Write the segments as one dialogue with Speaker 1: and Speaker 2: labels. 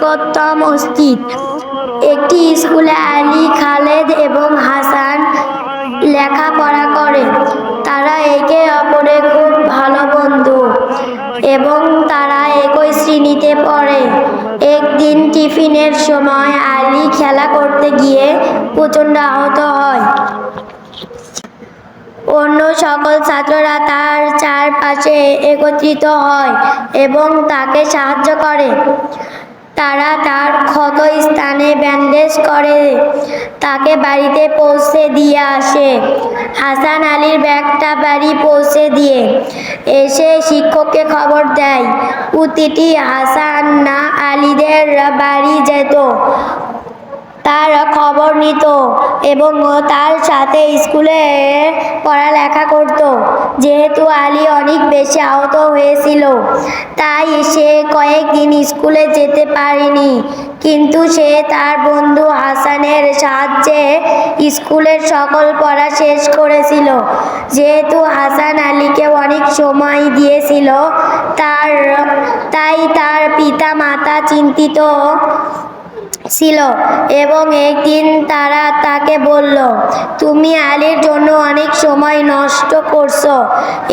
Speaker 1: নিকটতম মসজিদ। একটি স্কুলে আলী খালেদ এবং হাসান লেখাপড়া করে। তারা একে অপরে খুব ভালো বন্ধু এবং তারা একই শ্রেণীতে পড়ে। একদিন টিফিনের সময় আলী খেলা করতে গিয়ে প্রচণ্ড আহত হয়। অন্য সকল ছাত্ররা তার চারপাশে একত্রিত হয় এবং তাকে সাহায্য করে। তারা তার ক্ষত স্থানে ব্যান্ডেজ করে, তাকে বাড়িতে পৌঁছে দিয়ে আসে। হাসান আলীর ব্যাগটা বাড়ি পৌঁছে দিয়ে এসে শিক্ষককে খবর দেয় প্রতিটি হাসান না আলীদের বাড়ি যেত। তার খবর নিত এবং তার সাথে স্কুলে পড়ালেখা করত। যেহেতু আলী অনেক বেশি আহত হয়েছিল, তাই সে কয়েকদিন স্কুলে যেতে পারেনি। কিন্তু সে তার বন্ধু হাসানের সাহায্যে স্কুলের সকল পড়া শেষ করেছিল। যেহেতু হাসান আলীকে অনেক সময় দিয়েছিল, তার, তাই তার পিতা মাতা চিন্তিত ছিল এবং একদিন তারা তাকে বলল, তুমি আলীর জন্য অনেক সময় নষ্ট করছ,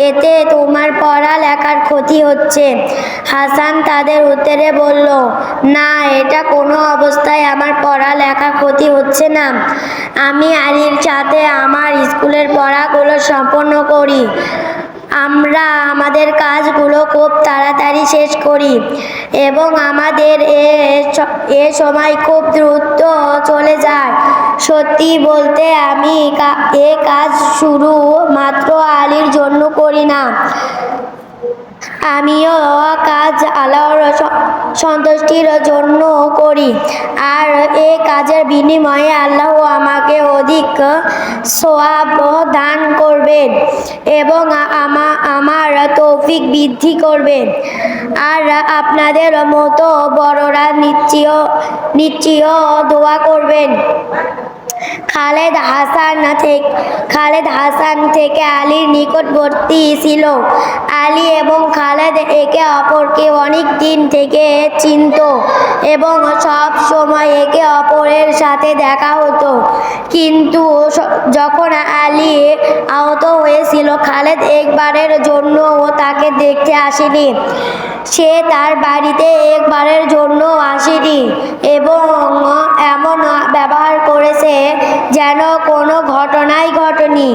Speaker 1: এতে তোমার পড়ালেখার ক্ষতি হচ্ছে। হাসান তাদের উত্তরে বলল, না, এটা কোনো অবস্থায় আমার পড়া পড়ালেখা ক্ষতি হচ্ছে না। আমি আলীর সাথে আমার স্কুলের পড়াগুলো সম্পন্ন করি। আমরা আমাদের কাজগুলো খুব তাড়াতাড়ি শেষ করি এবং আমাদের এ সময় খুব দ্রুত চলে যায়। সত্যি বলতে আমি এ কাজ শুরু মাত্র আলীর জন্য করি না। আমিও কাজ আল্লাহর সন্তুষ্টির জন্য করি। আর এ কাজের বিনিময়ে আল্লাহ আমাকে অধিক সোয়াব দান করবেন এবং আমা, আমার তৌফিক বৃদ্ধি করবেন আর আপনাদের মতো বড়রা নিশ্চয় নিশ্চয় দোয়া করবেন। খালেদ হাসান থেকে খালেদ হাসান থেকে আলীর নিকটবর্তী ছিল। আলী এবং খালেদ একে অপরকে অনেক দিন থেকে চিনত এবং সব সময় একে অপরের সাথে দেখা হতো। কিন্তু যখন আলী আহত হয়েছিল, খালেদ একবারের জন্য তাকে দেখতে আসেনি। সে তার বাড়িতে একবারের জন্য আসেনি এবং এমন ব্যবহার করেছে যেন কোনো ঘটনাই ঘটেনি।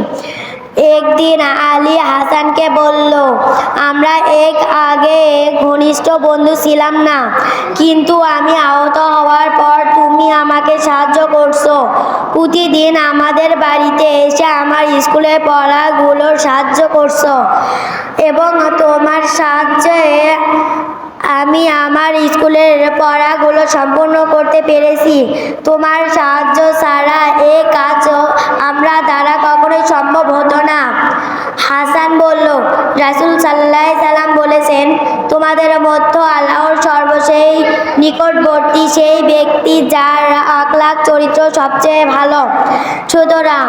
Speaker 1: একদিন আলী হাসানকে বলল, আমরা এক আগে ঘনিষ্ঠ বন্ধু ছিলাম না, কিন্তু আমি আহত হওয়ার পর তুমি আমাকে সাহায্য করছ। প্রতিদিন আমাদের বাড়িতে এসে আমার স্কুলে পড়াগুলোর সাহায্য করছ এবং তোমার সাহায্যে আমি আমার স্কুলের পড়াগুলো সম্পূর্ণ করতে পেরেছি। তোমার সাহায্য ছাড়া এ কাজ আমরা দ্বারা কখনোই সম্ভব হতো না। হাসান বলল, রাসুল সাল্লাহ সাল্লাম বলেছেন, তোমাদের মধ্য আল্লাহর সর্বশেষ নিকটবর্তী সেই ব্যক্তি যার আকলাক চরিত্র সবচেয়ে ভালো। সুতরাং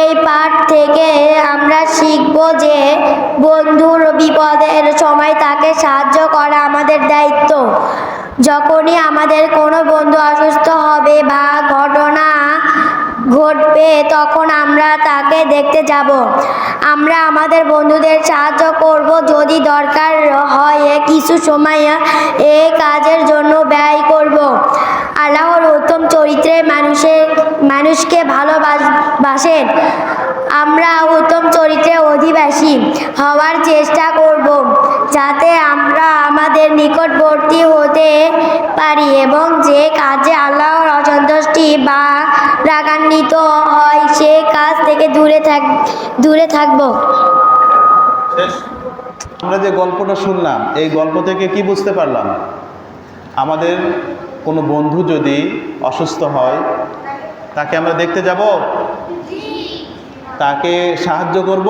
Speaker 1: এই পাঠ থেকে আমরা শিখব যে বন্ধুর বিপদের সময় তাকে সাহায্য করা আমাদের দায়িত্ব। যখনই আমাদের কোনো বন্ধু অসুস্থ হবে বা ঘটনা ঘটবে, তখন আমরা তাকে দেখতে যাব। আমরা আমাদের বন্ধুদের সাহায্য করব যদি দরকার হয়। কিছু সময় এই কাজের জন্য ব্যয় করব। আল্লাহর উত্তম চরিত্রে মানুষের মানুষকে ভালোবাসেন। আমরা উত্তম চরিত্রে অধিবাসী হওয়ার চেষ্টা করব যাতে আমরা আমাদের নিকটবর্তী হতে পারি এবং যে কাজে আল্লাহর অসন্তুষ্টি বা রাগান্বিত হয়, সে কাজ থেকে দূরে থাক, দূরে থাকব।
Speaker 2: আমরা যে গল্পটা শুনলাম, এই গল্প থেকে কি বুঝতে পারলাম? আমাদের কোনো বন্ধু যদি অসুস্থ হয়, তাকে আমরা দেখতে যাব? তাকে সাহায্য করব?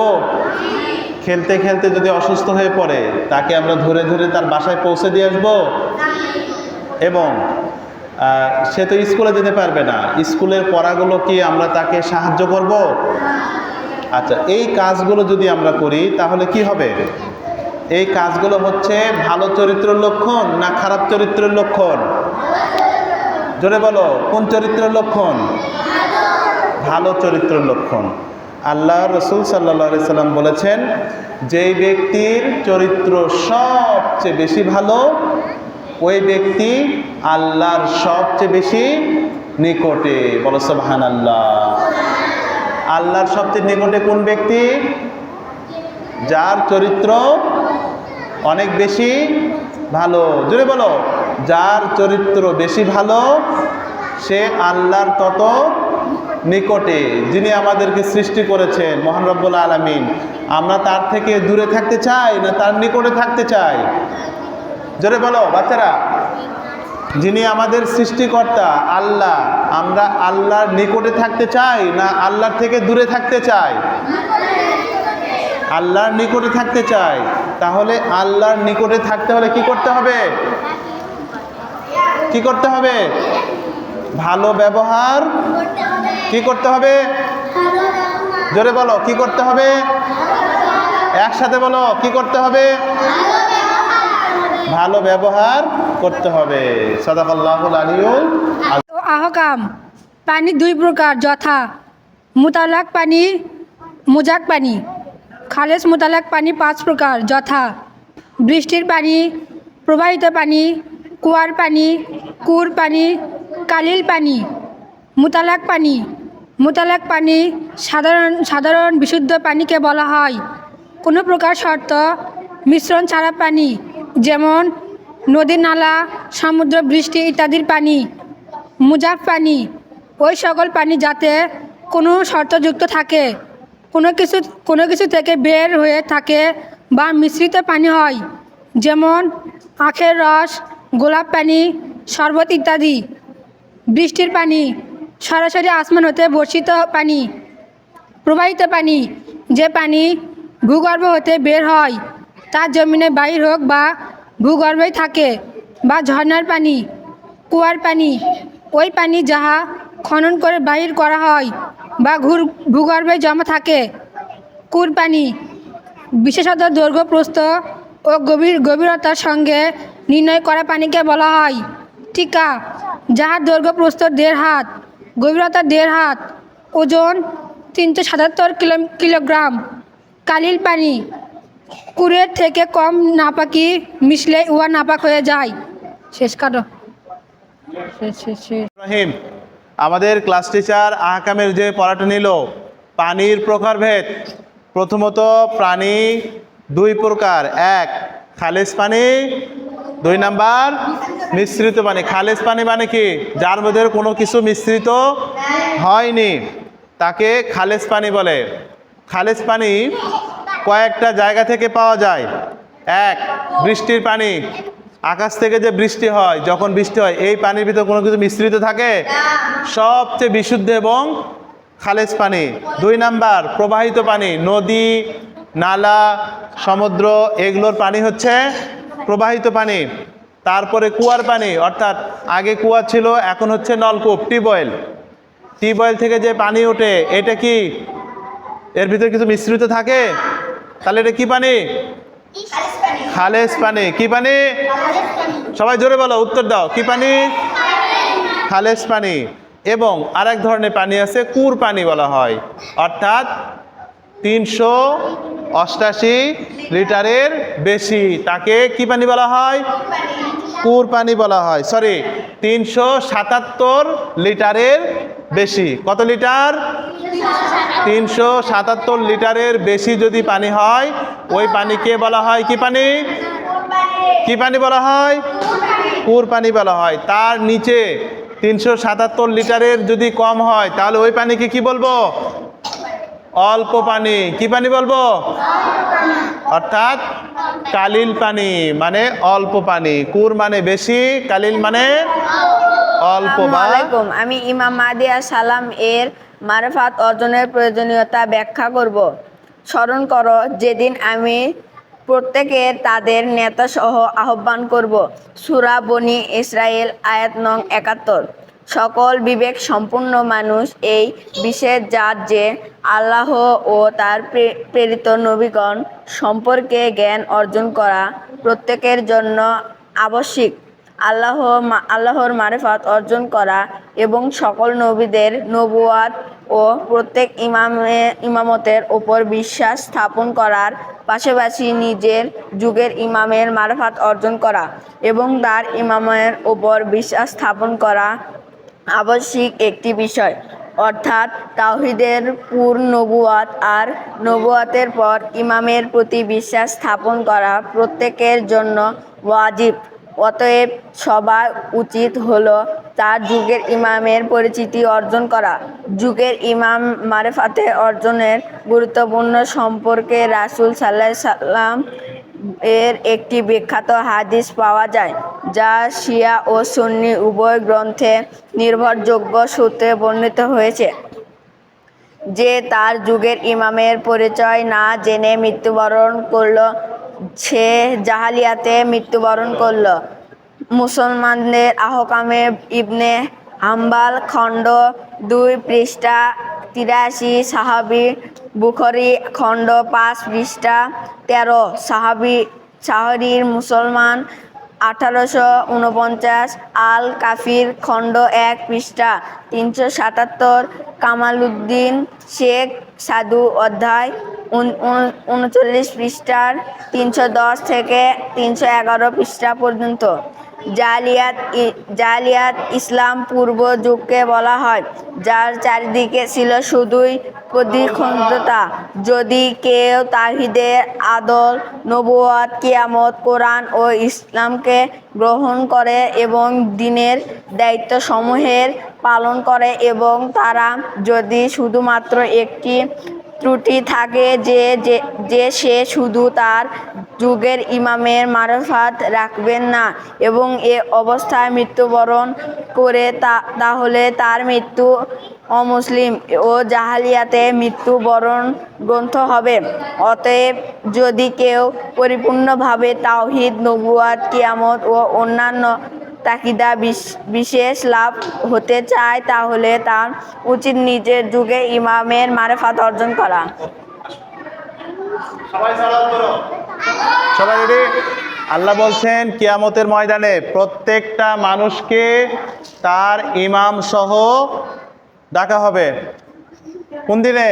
Speaker 2: খেলতে খেলতে যদি অসুস্থ হয়ে পড়ে, তাকে আমরা ধরে ধরে তার বাসায় পৌঁছে দিয়ে আসব। এবং সে তো স্কুলে যেতে পারবে না। স্কুলের পড়াগুলো কি আমরা তাকে সাহায্য করব? আচ্ছা এই কাজগুলো যদি আমরা করি, তাহলে কি হবে? এই কাজগুলো হচ্ছে ভালো চরিত্রের লক্ষণ না খারাপ চরিত্রের লক্ষণ? জোরে বলো, কোন চরিত্রের লক্ষণ? ভালো চরিত্রের লক্ষণ। আল্লাহ রসুল সাল্লা সাল্লাম বলেছেন, যেই ব্যক্তির চরিত্র সবচেয়ে বেশি ভালো, ওই ব্যক্তি আল্লাহর সবচেয়ে বেশি নিকটে। বলো সোহান আল্লাহ আল্লাহর সবচেয়ে নিকটে কোন ব্যক্তি? যার চরিত্র অনেক বেশি ভালো। জুড়ে বলো, যার চরিত্র বেশি ভালো, সে আল্লাহর তত নিকটে, যিনি আমাদেরকে সৃষ্টি করেছেন, মহান রব্বুল আলমিন। আমরা তার থেকে দূরে থাকতে চাই না তার নিকটে থাকতে চাই? জোরে বলো, বাচ্চারা। যিনি আমাদের সৃষ্টিকর্তা, আল্লাহ, আমরা আল্লাহর নিকটে থাকতে চাই না আল্লাহর থেকে দূরে থাকতে চাই? আল্লাহর নিকটে থাকতে চাই। তাহলে আল্লাহর নিকটে থাকতে হলে কি করতে হবে? কি করতে হবে? ভালো ব্যবহার কি করতে হবে? জোরে বলো, কি করতে হবে? একসাথে বলো, কি করতে হবে? ভালো ব্যবহার করতে হবে। সদাকাল্লাহুল
Speaker 3: আহকাম, পানি দুই প্রকার, যথা মুতালাক পানি, মুজাক পানি। খালেস মুতালাক পানি পাঁচ প্রকার, যথা বৃষ্টির পানি, প্রবাহিত পানি, কুয়ার পানি, কুর পানি, কালিল পানি, মুতালাক পানি। মুতালাক পানি সাধারণ সাধারণ বিশুদ্ধ পানিকে বলা হয়। কোনো প্রকার শর্ত মিশ্রণ ছাড়া পানি, যেমন নদী নালা, সমুদ্র বৃষ্টি ইত্যাদির পানি, মুজাফ পানি, ওই সকল পানি যাতে কোনো শর্তযুক্ত থাকে, কোনো কিছু কোনো কিছু থেকে বের হয়ে থাকে বা মিশ্রিত পানি হয়, যেমন আখের রস, গোলাপ পানি, শরবত ইত্যাদি। বৃষ্টির পানি সরাসরি আসমান হতে বর্ষিত পানি, প্রবাহিত পানি। যে পানি ভূগর্ভ হতে বের হয় তা জমিনে বাহির হোক বা ভূগর্ভেই থাকে বা ঝর্ণার পানি, কুয়ার পানি, ওই পানি যাহা খনন করে বাহির করা হয় বা ঘুর, ভূগর্ভে জমা থাকে। কুর পানি বিশেষত দৈর্ঘ্য প্রস্থ ও গভীর, গভীরতার সঙ্গে নির্ণয় করা পানিকে বলা হয়, টিকা, যাহার দৈর্ঘ্য দেড় হাত। গভীরতা দেড় হাত, ওজন তিনশো সাতাত্তর কিলো কিলোগ্রাম। কালিল পানি কুড়ের থেকে কম নাপাকি মিশলে উহা নাপাক হয়ে যায়। শেষ কাটো।
Speaker 2: আমাদের ক্লাস টিচার আহকামের যে পড়াটা নিল, পানির প্রকারভেদ। প্রথমত, প্রাণী দুই প্রকার। এক, খালেজ পানি দুই নাম্বার, মিশ্রিত পানি খালেজ পানি মানে কি? যার মধ্যে কোনো কিছু মিশ্রিত হয়নি। তাকে খালেজ পানি বলে। খালেজ পানি কয়েকটা জায়গা থেকে পাওয়া যায়। এক, বৃষ্টির পানি। আকাশ থেকে যে বৃষ্টি হয়, যখন বৃষ্টি হয়, এই পানির ভিতরে কোনো কিছু মিশ্রিত থাকে? সবচেয়ে বিশুদ্ধ এবং খালেজ পানি। দুই নাম্বার, প্রবাহিত পানি। নদী, নালা, সমুদ্র, এগুলোর পানি হচ্ছে প্রবাহিত পানি, তারপরে কুয়ার পানি, অর্থাৎ আগে কুয়া ছিল, এখন হচ্ছে নলকূপ টিউবওয়েল টিউবওয়েল থেকে যে পানি ওঠে, এটা কি এর ভিতরে কিছু মিশ্রিত থাকে? তাহলে এটা কি পানি? খালেজ পানি। কি পানি? সবাই জোরে বলো, উত্তর দাও। কি পানি? খালেস পানি। এবং আরেক ধরনের পানি আছে, কুর পানি বলা হয়। অর্থাৎ তিনশো অষ্টাশি লিটারের বেশি। তাকে কি পানি বলা হয়? কুর পানি বলা হয়। সরি তিনশো সাতাত্তর লিটারের বেশি। কত লিটার? তিনশো সাতাত্তর লিটারের বেশি যদি পানি হয়, ওই পানিকে বলা হয়? কি পানি? কি পানি বলা হয়? কুর পানি বলা হয়। তার নিচে তিনশো সাতাত্তর লিটারের যদি কম হয়, তাহলে ওই পানিকে কি বলব? অল্প পানি। কি পানি বলব? অর্থাৎ কালিল পানি মানে অল্প পানি। কুর মানে বেশি, কালিল মানে অল্প
Speaker 4: আমি ইমাম মাদিয়া সালাম এর মারফাত অর্জনের প্রয়োজনীয়তা ব্যাখ্যা করব। স্মরণ করো, যেদিন আমি প্রত্যেকের তাদের নেতা সহ আহ্বান করব। সুরা বনি ইসরায়েল আয়াত নং একাত্তর। সকল বিবেক সম্পূর্ণ মানুষ এই বিশেষ জাত যে আল্লাহ ও তার প্রেরিত নবীগণ সম্পর্কে জ্ঞান অর্জন করা প্রত্যেকের জন্য আবশ্যিক। আল্লাহ আল্লাহর মারেফাত অর্জন করা এবং সকল নবীদের নবুয়াত ও প্রত্যেক ইমামে, ইমামতের ওপর বিশ্বাস স্থাপন করার পাশাপাশি নিজের যুগের ইমামের মারেফাত অর্জন করা এবং তার ইমামের ওপর বিশ্বাস স্থাপন করা আবশ্যিক একটি বিষয়, অর্থাৎ তাওহিদের পূর নবুয়াত আর নবুয়াতের পর ইমামের প্রতি বিশ্বাস স্থাপন করা প্রত্যেকের জন্য ওয়াজিব। অতএব সবার উচিত হলো তার যুগের ইমামের পরিচিতি অর্জন করা। যুগের ইমাম মারেফাতে অর্জনের গুরুত্বপূর্ণ সম্পর্কে রাসূল সাল্লাহ সাল্লাম এর একটি বিখ্যাত হাদিস পাওয়া যায়। যা শিয়া ও সুন্নি উভয় গ্রন্থে নির্ভরযোগ্য সূত্রে বর্ণিত হয়েছে। যে তার যুগের ইমামের পরিচয় না জেনে মৃত্যুবরণ করল, সে জাহালিয়াতে মৃত্যুবরণ করল। মুসলমানদের আহকামে ইবনে হাম্বাল খণ্ড দুই পৃষ্ঠা তিরাশি, সাহাবি বুখরি খণ্ড পাঁচ পৃষ্ঠা তেরো। সাহাবি, সাহরির মুসলমান আঠারোশো উনপঞ্চাশ আল কাফির খণ্ড এক পৃষ্ঠা, তিনশো সাতাত্তর, কামালউদ্দিন শেখ সাধু অধ্যায়, উন- উন- উনচল্লিশ পৃষ্ঠার তিনশো দশ থেকে তিনশো এগারো পৃষ্ঠা পর্যন্ত। জালিয়াত জালিয়াত ইসলাম পূর্ব যুগকে বলা হয়, যার চারিদিকে ছিল শুধুই প্রতিখণ্ডতা। যদি কেউ তাহিদের আদল নবুয়াত কিয়ামত, কোরআন ও ইসলামকে গ্রহণ করে এবং দিনের দায়িত্বসমূহের পালন করে এবং তারা যদি শুধুমাত্র একটি ত্রুটি থাকে যে, যে- সে শুধু তার যুগের ইমামের মারফাত রাখবেন না এবং এ অবস্থায় মৃত্যুবরণ করে তা, তাহলে তার মৃত্যু অমুসলিম ও জাহালিয়াতে মৃত্যুবরণ গ্রন্থ হবে। অতএব যদি কেউ পরিপূর্ণভাবে তাওহিদ নবুয়াত কিয়ামত ও অন্যান্য তাকিদা বিশেষ লাভ হতে চায়, তাহলে তার উচিত নিজের যুগে ইমামের মারেফাত অর্জন করা।
Speaker 2: সবাই রেডি আল্লাহ বলছেন, কিয়ামতের ময়দানে প্রত্যেকটা মানুষকে তার ইমাম সহ ডাকা হবে। কোন দিনে?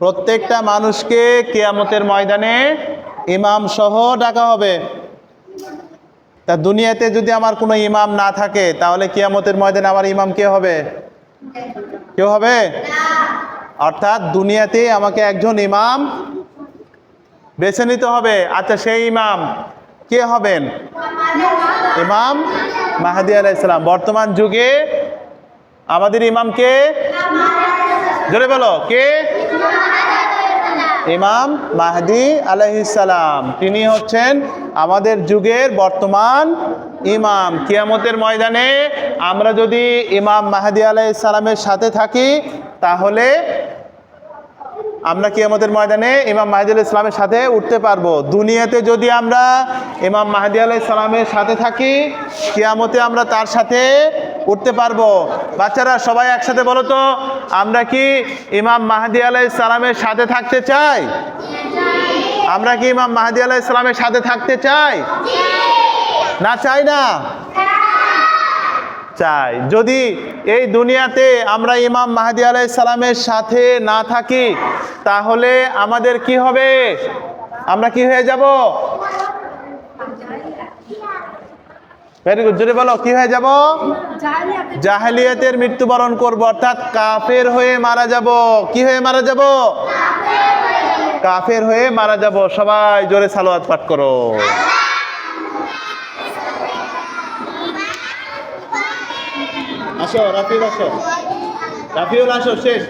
Speaker 2: প্রত্যেকটা মানুষকে কিয়ামতের ময়দানে ইমাম সহ ডাকা হবে। তা দুনিয়াতে যদি আমার কোনো ইমাম না থাকে, তাহলে কিয়ামতের ময়দানে আমার ইমাম কে হবে? কেউ হবে? অর্থাৎ দুনিয়াতে আমাকে একজন ইমাম বেছে নিতে হবে। আচ্ছা সেই ইমাম কে হবেন? ইমাম মাহাদি আলাইসালাম বর্তমান যুগে আমাদের ইমাম কে? জোরে বলো, কে? ইমাম মাহদি আলাইসালাম তিনি হচ্ছেন আমাদের যুগের বর্তমান ইমাম। কিয়ামতের ময়দানে আমরা যদি ইমাম মাহাদি আলাইসালামের সাথে থাকি, তাহলে আমরা কিয়ামতের ময়দানে ইমাম মাহাদি আলাহ ইসলামের সাথে উঠতে পারব। দুনিয়াতে যদি আমরা ইমাম মাহাদি আলাহ ইসলামের সাথে থাকি, কিয়ামতে আমরা তার সাথে উঠতে পারব। বাচ্চারা সবাই একসাথে বলো তো আমরা কি ইমাম মাহাদি আলাহ ইসলামের সাথে থাকতে চাই? আমরা কি ইমাম মাহাদি আলাহ ইসলামের সাথে থাকতে চাই? না চাই না? চাই। যদি এই দুনিয়াতে আমরা ইমাম মাহাদি আলাই সালামের সাথে না থাকি, তাহলে আমাদের কি হবে? আমরা কি হয়ে যাব? ভেরি গুড জোরে বলো কি হয়ে যাব? জাহেলিয়াতের মৃত্যুবরণ করব অর্থাৎ কাফের হয়ে মারা যাব। কি হয়ে মারা যাব? কাফের হয়ে মারা যাব। সবাই জোরে সালোয়াত পাঠ করো। আসো রাফিউল আসো। রাফিউল আসো শেষ।